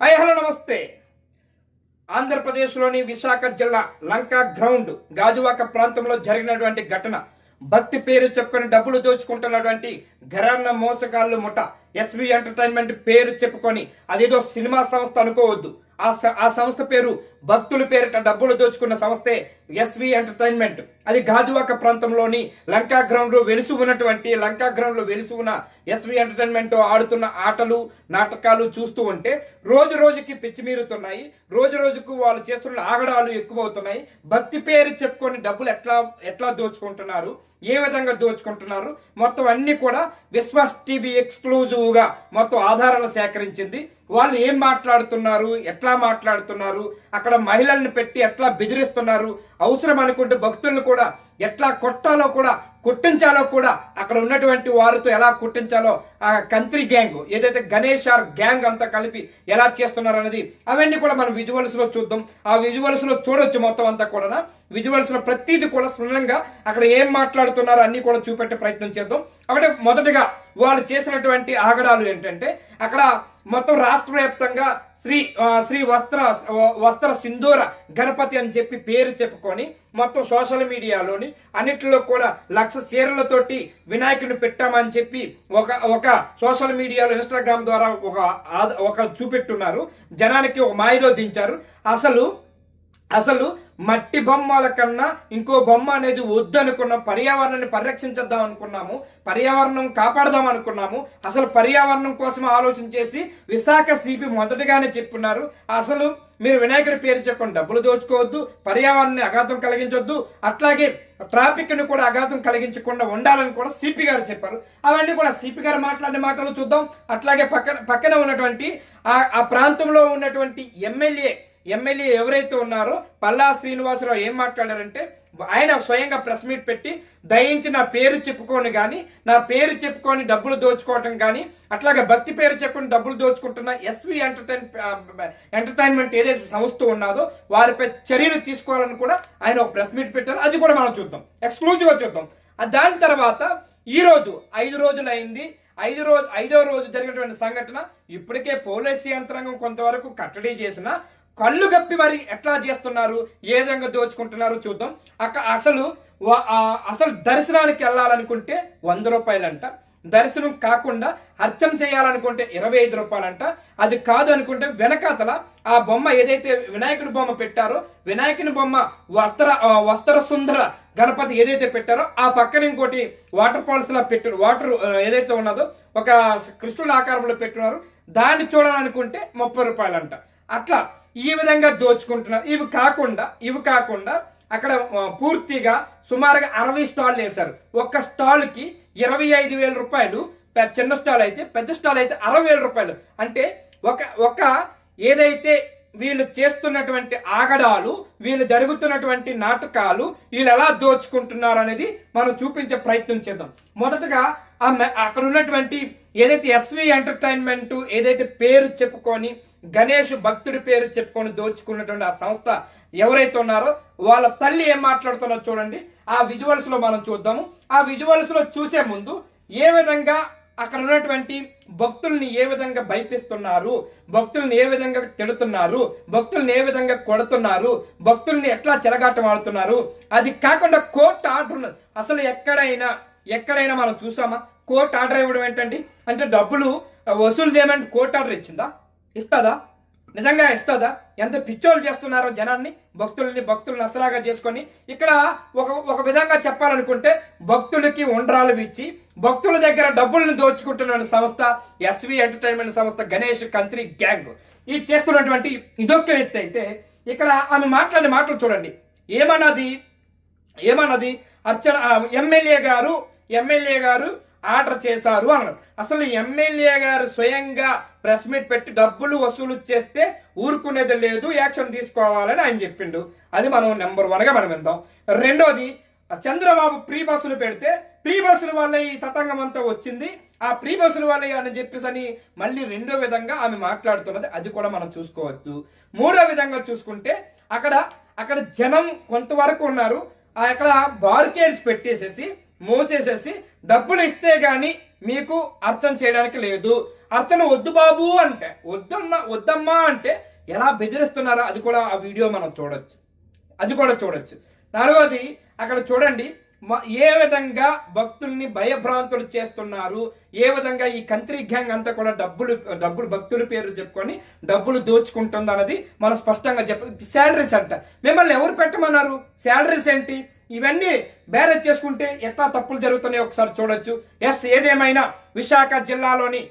Hi hello నమస్తే. ఆంధ్రప్రదేశ్లోని విశాఖ జిల్లా లంకా గ్రౌండ్ గాజువాక ప్రాంతంలో జరిగినటువంటి ఘటన. భక్తి పేరు చెప్పుకొని డబ్బులు దోచుకుంటున్నటువంటి ఘరాన్న మోసగాళ్ళు ముఠ ఎస్వి ఎంటర్టైన్మెంట్ పేరు చెప్పుకొని అదేదో సినిమా సంస్థ అనుకోవద్దు. ఆ ఆ సంస్థ పేరు భక్తుల పేరిట డబ్బులు దోచుకున్న సంస్థే ఎస్వి ఎంటర్టైన్మెంట్. అది గాజువాక ప్రాంతంలోని లంకా గ్రౌండ్లో వెలుసు ఉన్నటువంటి లంకా గ్రౌండ్లో వెలుసు ఉన్న ఎస్వి ఎంటర్టైన్మెంట్ ఆడుతున్న ఆటలు నాటకాలు చూస్తూ ఉంటే రోజు రోజుకి పిచ్చిమీరుతున్నాయి రోజు రోజుకు వాళ్ళు చేస్తున్న ఆగడాలు ఎక్కువ అవుతున్నాయి భక్తి పేరు చెప్పుకొని డబ్బులు ఎట్లా ఎట్లా దోచుకుంటున్నారు? ఏ విధంగా దోచుకుంటున్నారు? మొత్తం అన్ని కూడా విశ్వాస్ టీవీ ఎక్స్క్లూజివ్గా మొత్తం ఆధారాలు సేకరించింది. వాళ్ళు ఏం మాట్లాడుతున్నారు? ఎట్లా మాట్లాడుతున్నారు? అక్కడ మహిళల్ని పెట్టి ఎట్లా బెదిరిస్తున్నారు? అవసరం అనుకుంటే భక్తులను కూడా ఎట్లా కొట్టాలో కూడా కుట్టించాలో కూడా అక్కడ ఉన్నటువంటి వారితో ఎలా కుట్టించాలో ఆ కంత్రి గ్యాంగ్ ఏదైతే గణేష్ ఆర్ గ్యాంగ్ అంతా కలిపి ఎలా చేస్తున్నారు అనేది అవన్నీ కూడా మనం విజువల్స్లో చూద్దాం. ఆ విజువల్స్లో చూడొచ్చు మొత్తం అంతా కూడా విజువల్స్లో ప్రతిదీ కూడా స్పష్టంగా అక్కడ ఏం మాట్లాడుతున్నారో అన్ని కూడా చూపెట్టే ప్రయత్నం చేద్దాం. కాబట్టి మొదటగా వాళ్ళు చేసినటువంటి ఆగడాలు ఏంటంటే అక్కడ మొత్తం రాష్ట్ర వ్యాప్తంగా శ్రీ శ్రీ వస్త్ర వస్త్ర సింధూర గణపతి అని చెప్పి పేరు చెప్పుకొని మొత్తం సోషల్ మీడియాలోని అన్నిటిలో కూడా లక్ష చీరలతోటి వినాయకుడిని పెట్టామని చెప్పి ఒక ఒక సోషల్ మీడియాలో ఇన్స్టాగ్రామ్ ద్వారా ఒక ఒక చూపెట్టున్నారు. జనానికి ఒక మాయలో దించారు. అసలు అసలు మట్టి బొమ్మల కన్నా ఇంకో బొమ్మ అనేది వద్దనుకున్నాం. పర్యావరణాన్ని పరిరక్షించద్దాం అనుకున్నాము. పర్యావరణం కాపాడదాం అనుకున్నాము. అసలు పర్యావరణం కోసం ఆలోచన చేసి విశాఖ సిపి మొదటగానే చెప్పున్నారు అసలు మీరు వినాయకుడి పేరు చెప్పండి. డబ్బులు దోచుకోవద్దు పర్యావరణాన్ని అఘాతం కలిగించొద్దు. అట్లాగే ట్రాఫిక్ని కూడా అఘాతం కలిగించకుండా ఉండాలని కూడా సిపి గారు చెప్పారు. అవన్నీ కూడా సిపి గారు మాట్లాడిన మాటలు చూద్దాం. అట్లాగే పక్కన పక్కన ఉన్నటువంటి ఆ ఆ ప్రాంతంలో ఉన్నటువంటి ఎమ్మెల్యే ఎమ్మెల్యే ఎవరైతే ఉన్నారో పల్లా శ్రీనివాసరావు ఏం మాట్లాడారంటే ఆయన స్వయంగా ప్రెస్ మీట్ పెట్టి దయించి నా పేరు చెప్పుకొని కానీ నా పేరు చెప్పుకొని డబ్బులు దోచుకోవటం కానీ అట్లాగే భక్తి పేరు చెప్పుకొని డబ్బులు దోచుకుంటున్న ఎస్వి ఎంటర్టైన్ ఎంటర్టైన్మెంట్ ఏదైతే సంస్థ ఉన్నదో వారిపై చర్యలు తీసుకోవాలని కూడా ఆయన ఒక ప్రెస్ మీట్ పెట్టారు. అది కూడా మనం చూద్దాం. ఎక్స్క్లూజివ్గా చూద్దాం. దాని తర్వాత ఈ రోజు ఐదు రోజులు అయింది ఐదు రోజు ఐదో రోజు జరిగినటువంటి సంఘటన ఇప్పటికే పోలీసు యంత్రాంగం కొంతవరకు కట్టడి చేసిన కళ్ళు గప్పి మరి ఎట్లా చేస్తున్నారు? ఏ విధంగా దోచుకుంటున్నారు చూద్దాం. అక్క అసలు ఆ అసలు దర్శనానికి వెళ్ళాలనుకుంటే వంద రూపాయలంట. దర్శనం కాకుండా అర్చన చేయాలనుకుంటే ఇరవై ఐదు రూపాయలంట. అది కాదు అనుకుంటే వెనకాతల ఆ బొమ్మ ఏదైతే వినాయకుడి బొమ్మ పెట్టారో వినాయకుని బొమ్మ వస్త్ర వస్త్ర సుందర గణపతి ఏదైతే పెట్టారో ఆ పక్కన ఇంకోటి వాటర్ ఫాల్స్ లా పెట్టారు వాటర్ ఏదైతే ఉన్నదో ఒక కృష్ణుల ఆకారంలో పెట్టున్నారు. దాన్ని చూడాలనుకుంటే ముప్పై రూపాయలంట. అట్లా ఈ విధంగా దోచుకుంటున్నారు. ఇవి కాకుండా ఇవి కాకుండా అక్కడ పూర్తిగా సుమారుగా అరవై స్టాల్ వేశారు. ఒక్క స్టాల్కి ఇరవై ఐదు వేల రూపాయలు చిన్న స్టాల్ అయితే పెద్ద స్టాల్ అయితే అరవై వేల రూపాయలు. అంటే ఒక ఒక ఏదైతే వీళ్ళు చేస్తున్నటువంటి ఆగడాలు వీళ్ళు జరుగుతున్నటువంటి నాటకాలు వీళ్ళు ఎలా దోచుకుంటున్నారు అనేది మనం చూపించే ప్రయత్నం చేద్దాం. మొదటగా అక్కడ ఉన్నటువంటి ఏదైతే ఎస్వి ఎంటర్టైన్మెంట్ ఏదైతే పేరు చెప్పుకొని గణేష్ భక్తుడి పేరు చెప్పుకొని దోచుకున్నటువంటి ఆ సంస్థ ఎవరైతే ఉన్నారో వాళ్ళ తల్లి ఏం మాట్లాడుతున్నారో చూడండి. ఆ విజువల్స్లో మనం చూద్దాము. ఆ విజువల్స్లో చూసే ముందు ఏ విధంగా అక్కడ ఉన్నటువంటి భక్తుల్ని ఏ విధంగా భయపిస్తున్నారు భక్తుల్ని ఏ విధంగా తిడుతున్నారు భక్తుల్ని ఏ విధంగా కొడుతున్నారు భక్తుల్ని ఎట్లా చెలగాటం ఆడుతున్నారు. అది కాకుండా కోర్టు ఆర్డర్ అసలు ఎక్కడైనా ఎక్కడైనా మనం చూసామా? కోర్టు ఆర్డర్ ఇవ్వడం ఏంటండి? అంటే డబ్బులు వసూలు చేయమంటే కోర్టు ఆర్డర్ ఇచ్చిందా? ఇస్తుందా? నిజంగా ఇస్తుందా? ఎంత పిచ్చోళ్ళు చేస్తున్నారో జనాన్ని భక్తుల్ని భక్తుల్ని అసలాగా చేసుకొని. ఇక్కడ ఒక ఒక విధంగా చెప్పాలనుకుంటే భక్తులకి ఉండ్రాలు ఇచ్చి భక్తుల దగ్గర డబ్బుల్ని దోచుకుంటున్న సంస్థ ఎస్వి ఎంటర్టైన్మెంట్ సంస్థ గణేష్ కంత్రి గ్యాంగ్. ఇది చేస్తున్నటువంటి ఇదొక్క ఎత్తు అయితే ఇక్కడ ఆమె మాట్లాడిన మాటలు చూడండి. ఏమన్నది? ఏమన్నది? అర్చన ఎమ్మెల్యే గారు ఎమ్మెల్యే గారు ఆర్డర్ చేశారు అన్నారు. అసలు ఎమ్మెల్యే గారు స్వయంగా ప్రెస్ మీట్ పెట్టి డబ్బులు వసూలు చేస్తే ఊరుకునేది లేదు యాక్షన్ తీసుకోవాలని ఆయన చెప్పిండు. అది మనం నెంబర్ వన్గా మనం విందాం. రెండోది చంద్రబాబు ప్రీ బస్సులు పెడితే ప్రీ బస్సుల వల్ల ఈ తతంగం అంతా వచ్చింది. ఆ ప్రీ బస్సుల వల్ల అని చెప్పేసి అని మళ్ళీ రెండో విధంగా ఆమె మాట్లాడుతున్నది. అది కూడా మనం చూసుకోవచ్చు. మూడో విధంగా చూసుకుంటే అక్కడ అక్కడ జనం కొంతవరకు ఉన్నారు. ఆ అక్కడ బార్కేడ్స్ పెట్టేసేసి మోసేసేసి డబ్బులు ఇస్తే గాని మీకు అర్థం చేయడానికి లేదు. అర్చన వద్దు బాబు అంటే వద్దన్న వద్దమ్మా అంటే ఎలా బెదిరిస్తున్నారో అది కూడా ఆ వీడియో మనం చూడొచ్చు. అది కూడా చూడొచ్చు. నాలుగోది అక్కడ చూడండి ఏ విధంగా భక్తుల్ని భయభ్రాంతులు చేస్తున్నారు ఏ విధంగా ఈ కంత్రి గ్యాంగ్ అంతా కూడా డబ్బులు డబ్బులు భక్తుల పేరు చెప్పుకొని డబ్బులు దోచుకుంటుంది అన్నది మనం స్పష్టంగా చెప్ప శాలరీస్ అంట. మిమ్మల్ని ఎవరు పెట్టమన్నారు? శాలరీస్ ఏంటి? ఇవన్నీ బేరేజ్ చేసుకుంటే ఎట్లా తప్పులు జరుగుతున్నాయి ఒకసారి చూడొచ్చు. ఎస్ ఏదేమైనా విశాఖ జిల్లాలోని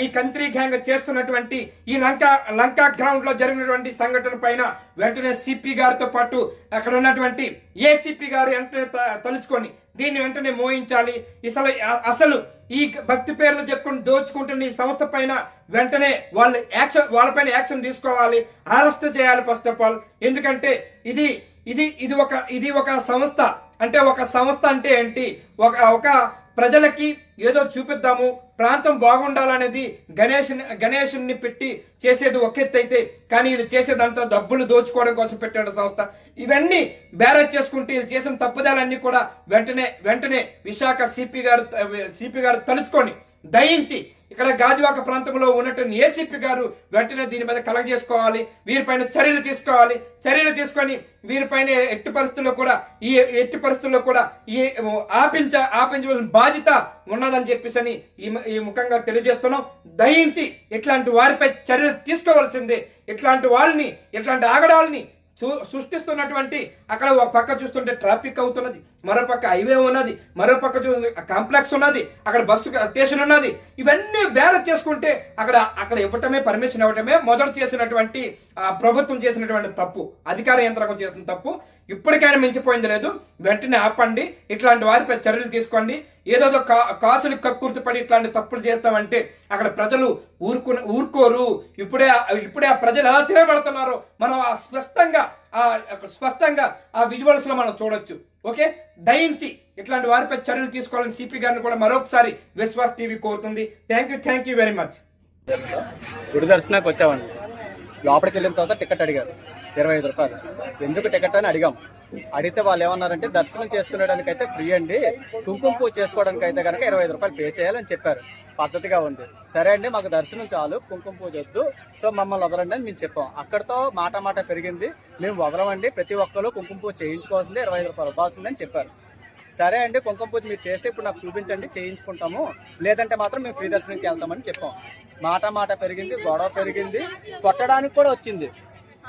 ఈ కంత్రి గ్యాంగ్ చేస్తున్నటువంటి ఈ లంక లంకా గ్రౌండ్లో జరిగినటువంటి సంఘటన పైన వెంటనే సిపి గారితో పాటు అక్కడ ఉన్నటువంటి ఏసీపీ గారు వెంటనే త- తలుచుకొని దీన్ని వెంటనే మోయించాలి. అసలు అసలు ఈ భక్తి పేర్లు చెప్పుకుని దోచుకుంటున్న ఈ సంస్థ పైన వెంటనే వాళ్ళు యాక్షన్ వాళ్ళపైన యాక్షన్ తీసుకోవాలి. అరెస్ట్ చేయాలి ఫస్ట్ ఆఫ్ ఆల్. ఎందుకంటే ఇది ఇది ఇది ఒక ఇది ఒక సంస్థ. అంటే ఒక సంస్థ అంటే ఏంటి? ఒక ఒక ప్రజలకి ఏదో చూపిద్దాము ప్రాంతం బాగుండాలనేది గణేష్ గణేషుని పెట్టి చేసేది ఒక ఎత్తు అయితే కానీ వీళ్ళు చేసేదంతా డబ్బులు దోచుకోవడం కోసం పెట్టాడు సంస్థ. ఇవన్నీ బ్యారేజ్ చేసుకుంటే వీళ్ళు చేసిన తప్పుదాలన్నీ కూడా వెంటనే వెంటనే విశాఖ సిపి గారు సిపి గారు తలుచుకొని దయించి ఇక్కడ గాజువాక ప్రాంతంలో ఉన్నటువంటి ఏసీపీ గారు వెంటనే దీని మీద కలగ చేసుకోవాలి వీరిపైన చర్యలు తీసుకోవాలి. చర్యలు తీసుకొని వీరిపైన ఎట్టి పరిస్థితుల్లో కూడా ఈ ఎట్టి పరిస్థితుల్లో కూడా ఈ ఆపించ ఆపించవలసిన బాధ్యత ఉన్నదని చెప్పేసి అని ఈ ఈ ముఖంగా తెలియజేస్తున్నాం. దయించి ఇట్లాంటి వారిపై చర్యలు తీసుకోవాల్సిందే. ఇట్లాంటి వాళ్ళని ఇట్లాంటి ఆగడాలని చూ- సృష్టిస్తున్నటువంటి అక్కడ ఒక పక్క చూస్తుంటే ట్రాఫిక్ అవుతున్నది. మరోపక్క హైవే ఉన్నది మరో పక్క చూ కాంప్లెక్స్ ఉన్నది అక్కడ బస్సు స్టేషన్ ఉన్నది. ఇవన్నీ బ్యారేజ్ చేసుకుంటే అక్కడ అక్కడ ఇవ్వటమే పర్మిషన్ ఇవ్వటమే మొదట చేసినటువంటి ప్రభుత్వం చేసినటువంటి తప్పు అధికార యంత్రాంగం చేసిన తప్పు. ఇప్పటికైనా మించిపోయింది లేదు. వెంటనే ఆపండి. ఇట్లాంటి వారిపై చర్యలు తీసుకోండి. ఏదోదో కా కాసులు కక్కుర్తిపడి ఇట్లాంటి తప్పులు చేస్తామంటే అక్కడ ప్రజలు ఊరుకు ఊరుకోరు. ఇప్పుడే ఇప్పుడే ఆ ప్రజలు ఎలా తిరగబడుతున్నారో మనం ఆ స్పష్టంగా స్పష్టంగా ఆ విజువల్స్లో మనం చూడొచ్చు. ఓకే? దయించి ఇట్లాంటి వారిపై చర్యలు తీసుకోవాలని సిపి గారిని కూడా మరొకసారి విశ్వాస్ టీవీ కోరుతుంది. Thank you thank you very much గుడి దర్శనానికి వచ్చామండి. లోపలికి వెళ్ళిన తర్వాత టికెట్ అడిగారు. ఇరవై ఐదు రూపాయలు. ఎందుకు టికెట్ అని అడిగాం. అడిగితే వాళ్ళు ఏమన్నారంటే దర్శనం చేసుకునేదానికి అయితే ఫ్రీ అండి. కుంకుమ పూజ చేసుకోవడానికి అయితే కనుక ఇరవై ఐదు రూపాయలు పే చేయాలని చెప్పారు. పద్ధతిగా ఉంది. సరే అండి మాకు దర్శనం చాలు. కుంకుమ పూజ వద్దు. సో మమ్మల్ని వదలండి అని మేము చెప్పాం. అక్కడితో మాట మాట పెరిగింది. మేము వదలమండి. ప్రతి ఒక్కరు కుంకుమ పూజ చేయించుకోవాల్సిందే ఇరవై ఐదు రూపాయలు ఇవ్వాల్సిందని చెప్పారు. సరే అండి కుంకుమ పూజ మీరు చేస్తే ఇప్పుడు నాకు చూపించండి చేయించుకుంటాము. లేదంటే మాత్రం మేము ఫ్రీ దర్శనంకి వెళ్తామని చెప్పాం. మాట మాట పెరిగింది గొడవ పెరిగింది. కొట్టడానికి కూడా వచ్చింది.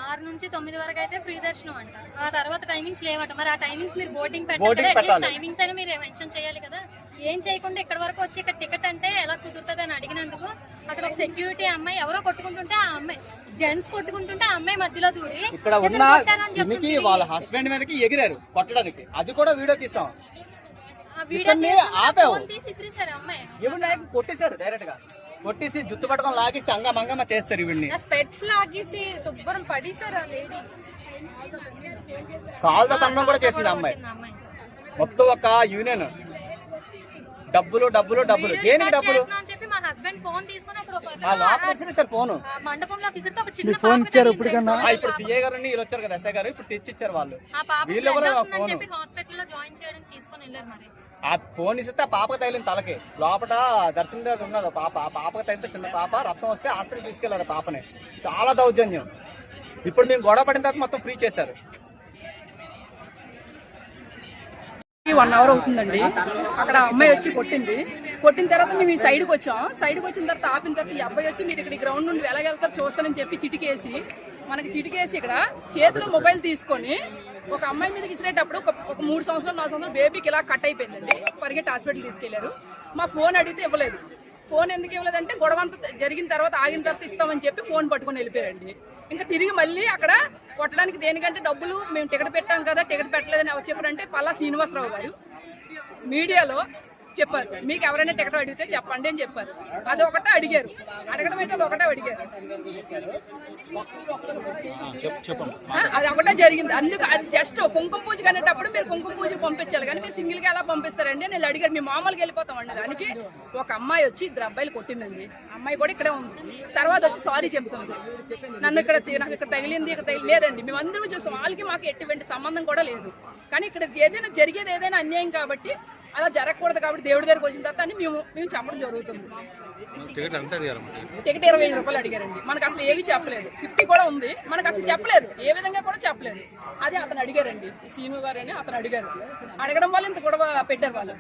ఆరు నుంచి తొమ్మిది వరకు అయితే ఫ్రీ దర్శనం అంట. ఆ తర్వాత టైమింగ్స్ లేవట. మరి ఆ టైమింగ్స్ మీరు బోటింగ్ పెట్టాలి. టైమింగ్స్ అని మీరు మెన్షన్ చేయాలి కదా. ఏం చేయకుండా ఇక్కడ వరకు వచ్చి ఇక్కడ టికెట్ అంటే ఎలా కుదురుతుంది అని అడిగినందుకు అక్కడ ఒక సెక్యూరిటీ అమ్మాయి ఎవరో కొట్టుకుంటుంటే ఆ అమ్మాయి జెంట్స్ కొట్టుకుంటుంటే ఆ అమ్మాయి మధ్యలో దూరి ఇక్కడ ఉన్న "ఎందుకు కొట్టారని దీనికి. వాళ్ళ హస్బెండ్ మీదకి ఎగిరారు కొట్టడానికి. అది కూడా వీడియో తీసాం. కొట్టేశారు డైరెక్ట్గా. కొట్టేసి జుత్తు పట్టుకొని లాగేసి అంగమంగమ చేస్తారు ఇవిడిని ఆ స్పెట్స్ లాగేసి శుభ్రం పడేశారు ఆ లేడీ కాలుతో కూడా చేసింది అమ్మాయి. మొత్తం ఒక యూనియన్ డబ్బులు డబ్బులు డబ్బులు. దేనికి డబ్బులు? అని చెప్పి మా హస్బెండ్ ఫోన్ తీసుకుని అప్పుడు ఒక ఆ లోపల ఇసిరేశారు ఫోను ఆ మండపంలోకి ఇసిరితే ఒక చిన్న ఫోన్ ఇచ్చారు ఆ, ఇప్పుడు సీఏ గారు వీళ్ళు వచ్చారు కదా ఎస్ఐ గారు ఇప్పుడు తెచ్చి ఇచ్చారు వాళ్ళు. వీళ్ళు ఎవరు ఆ ఫోను ఆ ఇస్తే పాపకు తగిలింది తలకి. లోపల దర్శనం దగ్గర ఉన్నది పాప ఆ పాపకు తగిలితే చిన్న పాప రక్తం వస్తే హాస్పిటల్ తీసుకెళ్ళారు ఆ పాపని. చాలా దౌర్జన్యం. ఇప్పుడు మేము గొడవ పడిన తర్వాత మొత్తం ఫ్రీ చేశారు. వన్ అవర్ అవుతుందండి. అక్కడ అమ్మాయి వచ్చి కొట్టింది. కొట్టిన తర్వాత మేము ఈ సైడ్కి వచ్చాం. సైడ్కి వచ్చిన తర్వాత ఆపిన తర్వాత ఈ అబ్బాయి వచ్చి మీరు ఇక్కడ గ్రౌండ్ నుండి వెళ్తారు చూస్తానని చెప్పి చిటికేసి మనకి చిటికేసి ఇక్కడ చేతిలో మొబైల్ తీసుకొని ఒక అమ్మాయి మీదకి ఇచ్చినప్పుడు ఒక ఒక మూడు సంవత్సరాలు నాలుగు సంవత్సరాలు బేబీకి ఇలా కట్ అయిపోయిందండి. పరిగెట్టి హాస్పిటల్ తీసుకెళ్ళారు. మా ఫోన్ అడిగితే ఇవ్వలేదు. ఫోన్ ఎందుకు ఇవ్వలేదంటే గొడవ అంతా జరిగిన తర్వాత ఆగిన తర్వాత ఇస్తామని చెప్పి ఫోన్ పట్టుకొని వెళ్ళిపోయారండి. ఇంకా తిరిగి మళ్ళీ అక్కడ కొట్టడానికి దేనికంటే డబ్బులు మేము టికెట్ పెట్టాం కదా టికెట్ పెట్టలేదని ఎవరు చెప్పారంటే పల్లా శ్రీనివాసరావు గారు. మీడియాలో చెప్పారు. మీకు ఎవరైనా టికెట్ అడిగితే చెప్పండి అని చెప్పారు. అది ఒకటే అడిగారు. అడగడం అయితే అది ఒకటే అడిగారు. అది ఒకటే జరిగింది. అందుకు అది జస్ట్ కుంకుమ పూజ అనేటప్పుడు మీరు కుంకుమ పూజ పంపించాలి. కానీ మీరు సింగిల్గా ఎలా పంపిస్తారండి? వీళ్ళు అడిగారు. మేము మామూలుగా వెళ్ళిపోతామండి దానికి ఒక అమ్మాయి వచ్చి ఇద్దరు అబ్బాయిలు కొట్టిందండి. అమ్మాయి కూడా ఇక్కడే ఉంది. తర్వాత వచ్చి సారీ చెప్తుంది. నన్ను ఇక్కడ నాకు ఇక్కడ తగిలింది ఇక్కడ తగిలి లేదండి. మేము అందరూ చూసాం. వాళ్ళకి మాకు ఎటువంటి సంబంధం కూడా లేదు. కానీ ఇక్కడ ఏదైనా జరిగేది ఏదైనా అన్యాయం కాబట్టి అలా జరగకూడదు కాబట్టి దేవుడి దగ్గరికి వచ్చిన తర్వాత అని మేము మేము చెప్పడం జరుగుతుంది. టికెట్ ఎంత అడిగారు అన్నమాట టికెట్ ఇరవై ఐదు రూపాయలు అడిగారండి. మనకు అసలు ఏవి చెప్పలేదు. ఫిఫ్టీ కూడా ఉంది. మనకు అసలు చెప్పలేదు. ఏ విధంగా కూడా చెప్పలేదు. అది అతను అడిగారండి. సీను గారు అని అతను అడిగారు. అడగడం వల్ల ఇంత గొడవ పెట్టారు వాళ్ళు.